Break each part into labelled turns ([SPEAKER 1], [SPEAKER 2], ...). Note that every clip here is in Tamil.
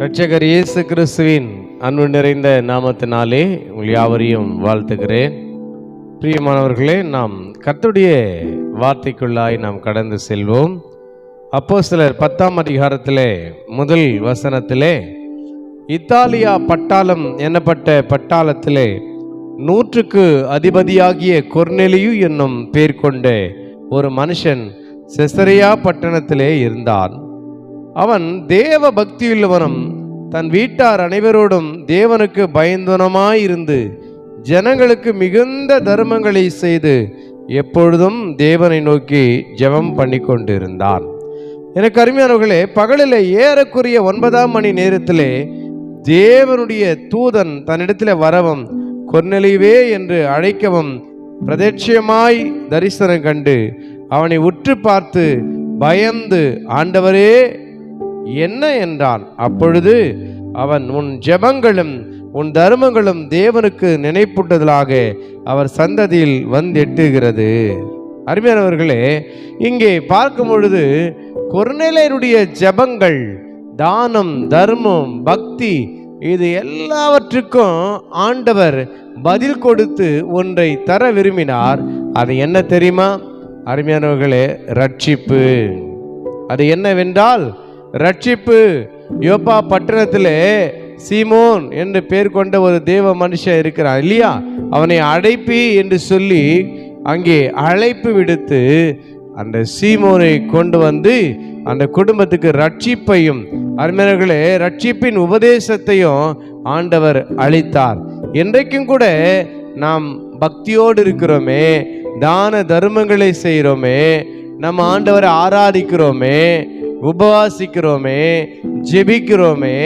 [SPEAKER 1] ரட்சகர் இயேசு கிறிஸ்துவின் அன்பு நிறைந்த நாமத்தினாலே உங்கள் யாவரையும் வாழ்த்துகிறேன். பிரியமானவர்களே நாம் கர்த்துடைய வார்த்தைக்குள்ளாய் நாம் கடந்து செல்வோம். அப்போ சிலர் பத்தாம் அதிகாரத்திலே முதல் வசனத்திலே இத்தாலியா பட்டாளம் எனப்பட்ட பட்டாளத்திலே நூற்றுக்கு அதிபதியாகிய கொர்நெலியு என்னும் பேர் கொண்ட ஒரு மனுஷன் செசரியா பட்டணத்திலே இருந்தான். அவன் தேவ பக்தியுள்ளவனும் தன் வீட்டார் அனைவரோடும் தேவனுக்கு பயந்தனமாயிருந்து ஜனங்களுக்கு மிகுந்த தர்மங்களை செய்து எப்பொழுதும் தேவனை நோக்கி ஜெபம் பண்ணி கொண்டிருந்தான் எனக்கு அருமையானவர்களே பகலில் ஏறக்குரிய ஒன்பதாம் மணி நேரத்திலே தேவனுடைய தூதன் தன்னிடத்தில் வரவும் கொர்நெலிவே என்று அழைக்கவும் பிரதட்சியமாய் தரிசனம் கண்டு அவனை உற்று பார்த்து பயந்து ஆண்டவரே என்ன என்றான்? அப்பொழுது அவன் உன் ஜெபங்களும் உன் தர்மங்களும் தேவனுக்கு நினைப்பூட்டுதலாக அவர் சந்ததியில் வந்தெட்டுகிறது அருமையானவர்களே இங்கே பார்க்கும் பொழுது கொர்நேலையருடைய ஜெபங்கள் தானம் தர்மம் பக்தி இது எல்லாவற்றுக்கும் ஆண்டவர் பதில் கொடுத்து ஒன்றை தர விரும்பினார். அது என்ன தெரியுமா? அருமையானவர்களே ரட்சிப்பு. அது என்னவென்றால் ரட்சிப்பு. யோப்பா பட்டணத்திலே சீமோன் என்று பேர் கொண்ட ஒரு தேவ மனுஷன் இருக்கிறான். இல்லையா? அவனை அழைப்பி என்று சொல்லி அங்கே அழைப்பு விடுத்து அந்த சீமோனை கொண்டு வந்து அந்த குடும்பத்துக்கு ரட்சிப்பையும் அருமையர்களே ரட்சிப்பின் உபதேசத்தையும் ஆண்டவர் அளித்தார். இன்றைக்கும் கூட நாம் பக்தியோடு இருக்கிறோமே தான தர்மங்களை செய்கிறோமே நம்ம ஆண்டவரை ஆராதிக்கிறோமே உபவாசிக்கிறோமே ஜெபிக்கிறோமே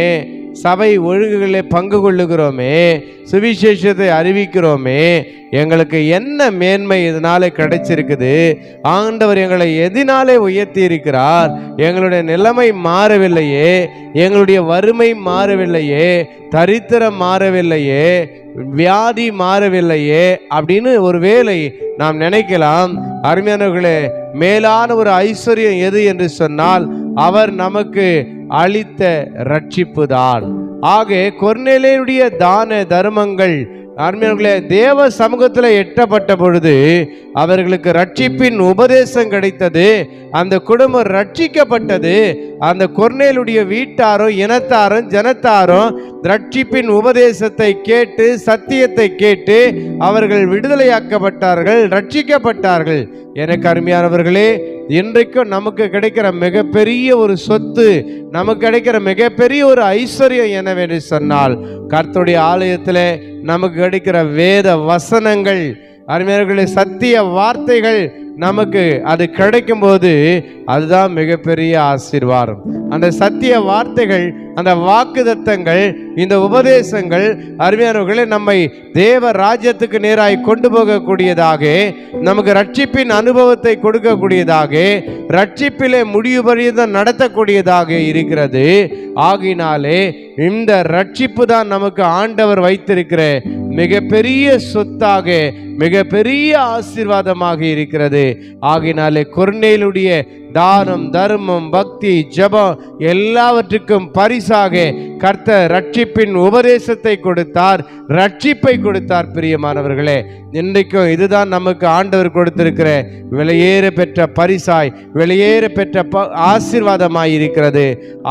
[SPEAKER 1] சபை ஒழுங்குகளை பங்கு கொள்ளுகிறோமே சுவிசேஷத்தை அறிவிக்கிறோமே எங்களுக்கு என்ன மேன்மை இதனால கிடைச்சிருக்குது? ஆண்டவர் எங்களை எதினாலே உயர்த்தி இருக்கிறார் எங்களுடைய நிலைமை மாறவில்லையே எங்களுடைய வறுமை மாறவில்லையே தரித்திரம் மாறவில்லையே வியாதி மாறவில்லையே அப்படின்னு ஒரு வேலை நாம் நினைக்கலாம். அருமையானவர்களே மேலான ஒரு ஐஸ்வர்யம் எது என்று சொன்னால் அவர் நமக்கு அளித்த ரட்சிப்பு தான் ஆக கொர்நேலியுடைய தான தர்மங்கள் அருமையானவர்களே தேவ சமூகத்தில் எட்டப்பட்ட பொழுது அவர்களுக்கு ரட்சிப்பின் உபதேசம் கிடைத்தது அந்த குடும்பம் ரட்சிக்கப்பட்டது அந்த கொர்னேலுடைய வீட்டாரும் இனத்தாரும் ஜனத்தாரும் ரட்சிப்பின் உபதேசத்தை கேட்டு சத்தியத்தை கேட்டு அவர்கள் விடுதலையாக்கப்பட்டார்கள் ரட்சிக்கப்பட்டார்கள் எனக்கு அருமையானவர்களே இன்றைக்கும் நமக்கு கிடைக்கிற மிகப்பெரிய ஒரு சொத்து நமக்கு கிடைக்கிற மிகப்பெரிய ஒரு ஐஸ்வர்யம் என்னவென்று சொன்னால் கர்த்தருடைய ஆலயத்தில் நமக்கு கிடைக்கிற வேத வசனங்கள் அருமையர்களே சத்திய வார்த்தைகள் நமக்கு அது கிடைக்கும் போது அதுதான் மிகப்பெரிய ஆசீர்வாதம். அந்த சத்திய வார்த்தைகள் அந்த வாக்குதத்தங்கள் இந்த உபதேசங்கள் அருமையானவர்களே நம்மை தேவ ராஜ்யத்துக்கு நேராய் கொண்டு போகக்கூடியதாக நமக்கு ரட்சிப்பின் அனுபவத்தை கொடுக்கக்கூடியதாக ரட்சிப்பிலே முடிவு நடத்தக்கூடியதாக இருக்கிறது. ஆகினாலே இந்த ரட்சிப்பு தான் நமக்கு ஆண்டவர் வைத்திருக்கிற மிகப்பெரிய சொத்தாக மிகப்பெரிய ஆசீர்வாதமாக இருக்கிறது. ஆகினாலே குர்நேலுடைய தானம் தர்மம் பக்தி ஜபம் எல்லாவற்றுக்கும் பரிசாக கர்த்தர் ரட்சிப்பின் உபதேசத்தை கொடுத்தார் ரட்சிப்பை கொடுத்தார் பிரியமானவர்களே. இன்றைக்கும் இதுதான் நமக்கு ஆண்டவர் கொடுத்திருக்கிற விலையேற பெற்ற பரிசாய் விலையேற பெற்ற ப ஆசீர்வாதமாய் இருக்கிறது.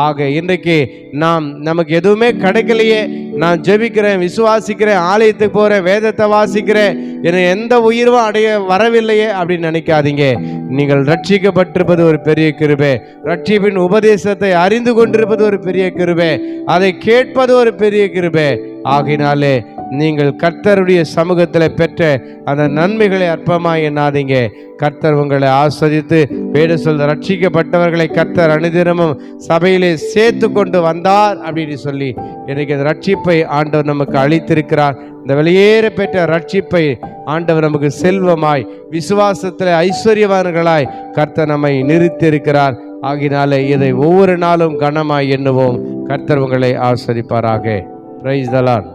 [SPEAKER 1] ஆக இன்றைக்கு நாம் நமக்கு எதுவுமே கிடைக்கலையே. நான் ஜெபிக்கிறேன் விசுவாசிக்கிறேன் ஆலயத்துக்கு போகிறேன் வேதத்தை வாசிக்கிறேன் என எந்த உயிரும் அடைய வரவில்லையே அப்படின்னு நினைக்காதீங்க. நீங்கள் ரட்சிக்கப்பட்டிருப்பது ஒரு பெரிய கிருபே. ரட்சிப்பின் உபதேசத்தை அறிந்து கொண்டிருப்பது ஒரு பெரிய கிருபே. அதை கேட்பது ஒரு பெரிய கிருபே. ஆகினாலே நீங்கள் கர்த்தருடைய சமூகத்தில் பெற்ற அந்த நன்மைகளை அற்பமாய் எண்ணாதீங்க. கர்த்தர் உங்களை ஆஸ்வதித்து வேறு சொல் ரட்சிக்கப்பட்டவர்களை கர்த்தர் அனுதினமும் சபையிலே சேர்த்து கொண்டு வந்தார் அப்படின்னு சொல்லி எனக்கு அந்த ரட்சிப்பை ஆண்டவர் நமக்கு அளித்திருக்கிறார். இந்த வெளியேற பெற்ற ரட்சிப்பை ஆண்டவர் நமக்கு செல்வமாய் விசுவாசத்தில் ஐஸ்வர்யவான்களாய் கர்த்தர் நம்மை நிறுத்தியிருக்கிறார். ஆகினாலே இதை ஒவ்வொரு நாளும் கனமாய் எண்ணுவோம். கர்த்தர் உங்களை ஆஸ்வதிப்பாராக. பிரைஸ் தலான்